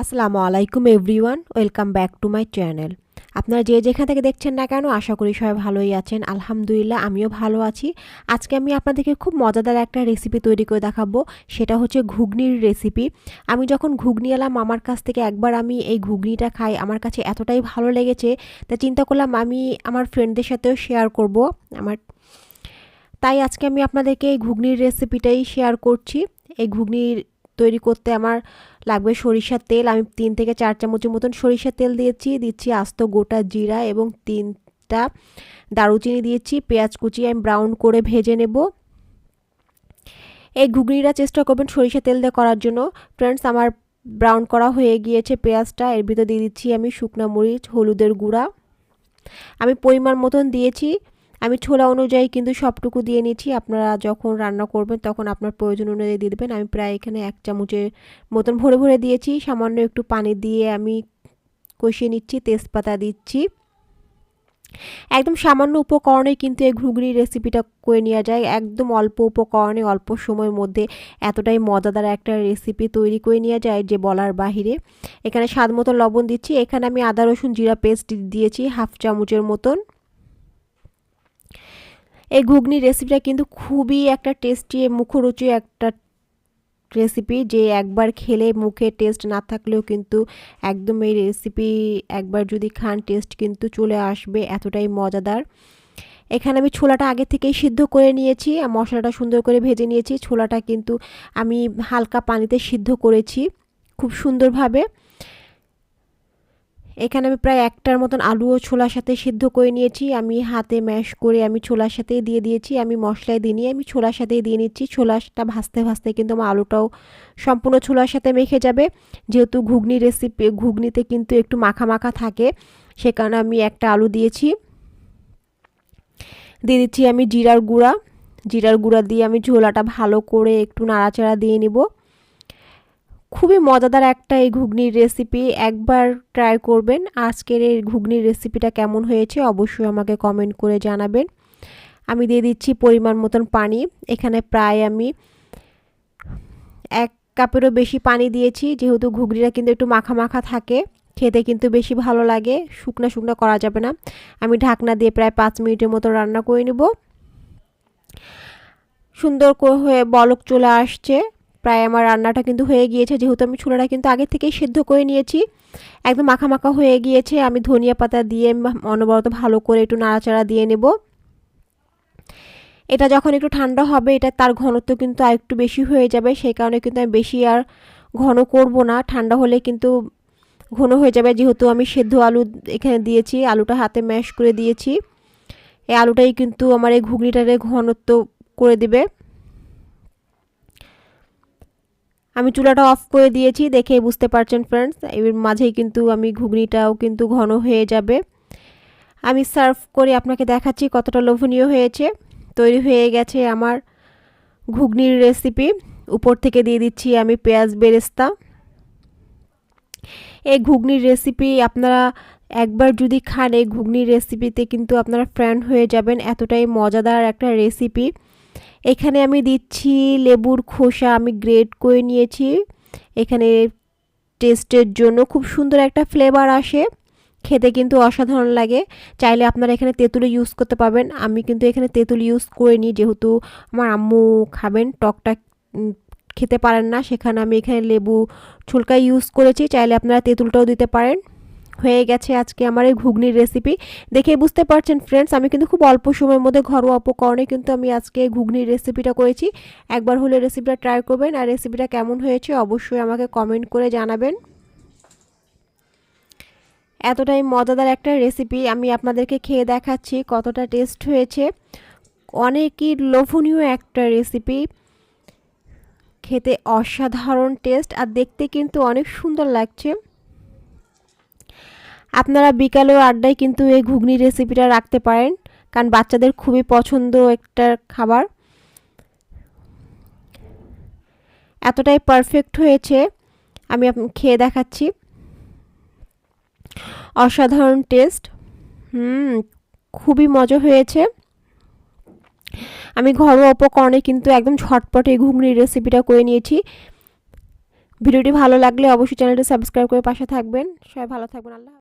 আসসালামু আলাইকুম everyone, welcome back to my channel. আপনারা যে যেখান থেকে দেখছেন না কেন, আশা করি সবাই ভালোই আছেন। আলহামদুলিল্লাহ, আমিও ভালো আছি। আজকে আমি আপনাদেরকে খুব মজাদার একটা রেসিপি তৈরি করে দেখাবো। সেটা হচ্ছে ঘুগনির রেসিপি আমি যখন ঘুগনি এলাম, আমার কাছ থেকে একবার আমি এই ঘুগনিটা খাই, আমার কাছে এতটাই ভালো লেগেছে। তা চিন্তা করলাম আমি আমার ফ্রেন্ডদের সাথেও শেয়ার করব আমার। তাই আজকে আমি আপনাদেরকে এই ঘুগনির রেসিপিটাই শেয়ার করছি। এই ঘুগনির তৈরি করতে আমার লাগবে সরিষার তেল। আমি তিন থেকে চার চামচের মতন সরিষার তেল দিয়েছি। দিচ্ছি আস্ত গোটা জিরা এবং তিনটা দারুচিনি দিয়েছি। পেঁয়াজ কুচি আমি ব্রাউন করে ভেজে নেব। এই ঘুগনিটা চেষ্টা করবেন সরিষা তেল দিয়ে করার জন্য। ফ্রেন্ডস আমার ব্রাউন করা হয়ে গিয়েছে পেঁয়াজটা। এর ভিতর দিয়ে দিচ্ছি আমি শুকনা মরিচ, হলুদের গুঁড়া। আমি পরিমাণ মতন দিয়েছি। আমি ছোলা অনুযায়ী কিন্তু সবটুকু দিয়ে নিচ্ছি। আপনারা যখন রান্না করবেন তখন আপনার প্রয়োজন অনুযায়ী দিয়ে দেবেন। আমি প্রায় এখানে এক চামচের মতন ভরে ভরে দিয়েছি। সামান্য একটু পানি দিয়ে আমি কষিয়ে নিচ্ছি, তেজপাতা দিচ্ছি। একদম সামান্য উপকরণে কিন্তু এই ঘুগনির রেসিপিটা করে নেওয়া যায়। একদম অল্প উপকরণে, অল্প সময়ের মধ্যে এতটাই মজাদার একটা রেসিপি তৈরি করে নেওয়া যায় যে বলার বাহিরে। এখানে স্বাদ মতো লবণ দিচ্ছি। এখানে আমি আদা, রসুন, জিরা, পেস্ট দিয়েছি, হাফ চামচের মতন। এই ঘুগনি রেসিপিটা কিন্তু খুবই একটা টেস্টি মুখরুচি একটা রেসিপি যে একবার খেলে মুখে টেস্ট না থাকলেও কিন্তু একদম এই রেসিপি একবার যদি খান টেস্ট কিন্তু চলে আসবে এতটাই মজাদার। এখানে আমি ছোলাটা আগে থেকেই সিদ্ধ করে নিয়েছি, আর মশলাটা সুন্দর করে ভেজে নিয়েছি। ছোলাটা কিন্তু আমি হালকা পানিতে সিদ্ধ করেছি খুব সুন্দরভাবে। এখানে আমি প্রায় একটার মতন আলু ও ছোলার সাথে সিদ্ধ করে নিয়েছি। আমি হাতে ম্যাশ করে আমি ছোলার সাথেই দিয়ে দিয়েছি। আমি মশলায় দিয়ে নিয়ে আমি ছোলার সাথেই দিয়ে নিচ্ছি। ছোলাটা ভাজতে ভাজতে কিন্তু আমার আলুটাও সম্পূর্ণ ছোলার সাথে মেখে যাবে। যেহেতু ঘুগনি রেসিপি ঘুগনিতে কিন্তু একটু মাখা মাখা থাকে, সে কারণে আমি একটা আলু দিয়েছি। দিয়ে দিচ্ছি আমি জিরার গুঁড়া। জিরার গুঁড়া দিয়ে আমি ঝোলাটা ভালো করে একটু নাড়াচাড়া দিয়ে নিব। খুবই মজাদার একটা এই ঘুগনির রেসিপি একবার ট্রাই করবেন। আজকের এই ঘুগনির রেসিপিটা কেমন হয়েছে অবশ্যই আমাকে কমেন্ট করে জানাবেন। আমি দিয়ে দিচ্ছি পরিমাণ মতন পানি। এখানে প্রায় আমি এক কাপেরও বেশি পানি দিয়েছি, যেহেতু ঘুগনিটা কিন্তু একটু মাখা মাখা থাকে, খেতে কিন্তু বেশি ভালো লাগে, শুকনা শুকনো করা যাবে না। আমি ঢাকনা দিয়ে প্রায় পাঁচ মিনিটের মতো রান্না করে নেব। সুন্দর হয়ে বলক চলে আসছে। প্রায় আমার রান্নাটা কিন্তু হয়ে গিয়েছে, যেহেতু আমি ছোলাটা কিন্তু আগে থেকেই সেদ্ধ করে নিয়েছি। একদম মাখা মাখা হয়ে গিয়েছে, আমি ধনিয়া পাতা দিয়ে অনবরত ভালো করে একটু নাড়াচাড়া দিয়ে নেব। এটা যখন একটু ঠান্ডা হবে, এটা তার ঘনত্ব কিন্তু আর একটু বেশি হয়ে যাবে, সেই কারণে কিন্তু আমি বেশি আর ঘন করব না। ঠান্ডা হলে কিন্তু ঘন হয়ে যাবে, যেহেতু আমি সেদ্ধ আলু এখানে দিয়েছি, আলুটা হাতে ম্যাশ করে দিয়েছি। এই আলুটাই কিন্তু আমার এই ঘুগনিটারে ঘনত্ব করে দেবে। আমি চুলাটা অফ করে দিয়েছি, দেখে বুঝতে পারছেন ফ্রেন্ডস এর মাঝেই কিন্তু আমি ঘুগনিটাও কিন্তু ঘন হয়ে যাবে। আমি সার্ভ করে আপনাকে দেখাচ্ছি কতটা লোভনীয় হয়েছে। তৈরি হয়ে গেছে আমার ঘুগনির রেসিপি উপর থেকে দিয়ে দিচ্ছি আমি পেঁয়াজ বেরেস্তা। এই ঘুগনির রেসিপি আপনারা একবার যদি খান, এই ঘুগনির রেসিপিতে কিন্তু আপনারা ফ্রেন্ড হয়ে যাবেন। এতটাই মজাদার একটা রেসিপি এখানে আমি দিচ্ছি লেবুর খোসা আমি গ্রেড করে নিয়েছি। এখানে টেস্টের জন্য খুব সুন্দর একটা ফ্লেভার আসে। খেতে কিন্তু অসাধারণ লাগে। চাইলে আপনারা এখানে তেঁতুলি ইউজ করতে পারবেন। আমি কিন্তু এখানে তেঁতুল ইউজ করে নিই যেহেতু আমার আম্মু খাবেন, টকটা খেতে পারেন না। সেখানে আমি এখানে লেবু ছুলকা ইউজ করেছি। চাইলে আপনারা তেঁতুলটাও দিতে পারেন। হয়ে গেছে আজকে আমার এই ঘুগনির রেসিপি দেখে বুঝতে পারছেন ফ্রেন্ডস আমি কিন্তু খুব অল্প সময়ের মধ্যে ঘরোয়া উপকরণে কিন্তু আমি আজকে ঘুগনির রেসিপিটা করেছি। একবার হলে রেসিপিটা ট্রাই করবেন আর রেসিপিটা কেমন হয়েছে অবশ্যই আমাকে কমেন্ট করে জানাবেন। এতটাই মজাদার একটা রেসিপি আমি আপনাদেরকে খেয়ে দেখাচ্ছি, কতটা টেস্ট হয়েছে। অনেকই লোভনীয় একটা রেসিপি খেতে অসাধারণ টেস্ট আর দেখতে কিন্তু অনেক সুন্দর লাগছে। আপনারা বিকালেও আড্ডায় কিন্তু এই ঘুগনি রেসিপিটা রাখতে পারেন, কারণ বাচ্চাদের খুবই পছন্দ একটা খাবার। এতটাই পারফেক্ট হয়েছে, আমি খেয়ে দেখাচ্ছি। অসাধারণ টেস্ট হুম, খুবই মজা হয়েছে। আমি ঘরোয়া উপকরণে কিন্তু একদম ঝটপট এই ঘুগনির রেসিপিটা করে নিয়েছি। ভিডিওটি ভালো লাগলে অবশ্যই চ্যানেলটি সাবস্ক্রাইব করে পাশে থাকবেন। সবাই ভালো থাকবেন, আল্লাহ।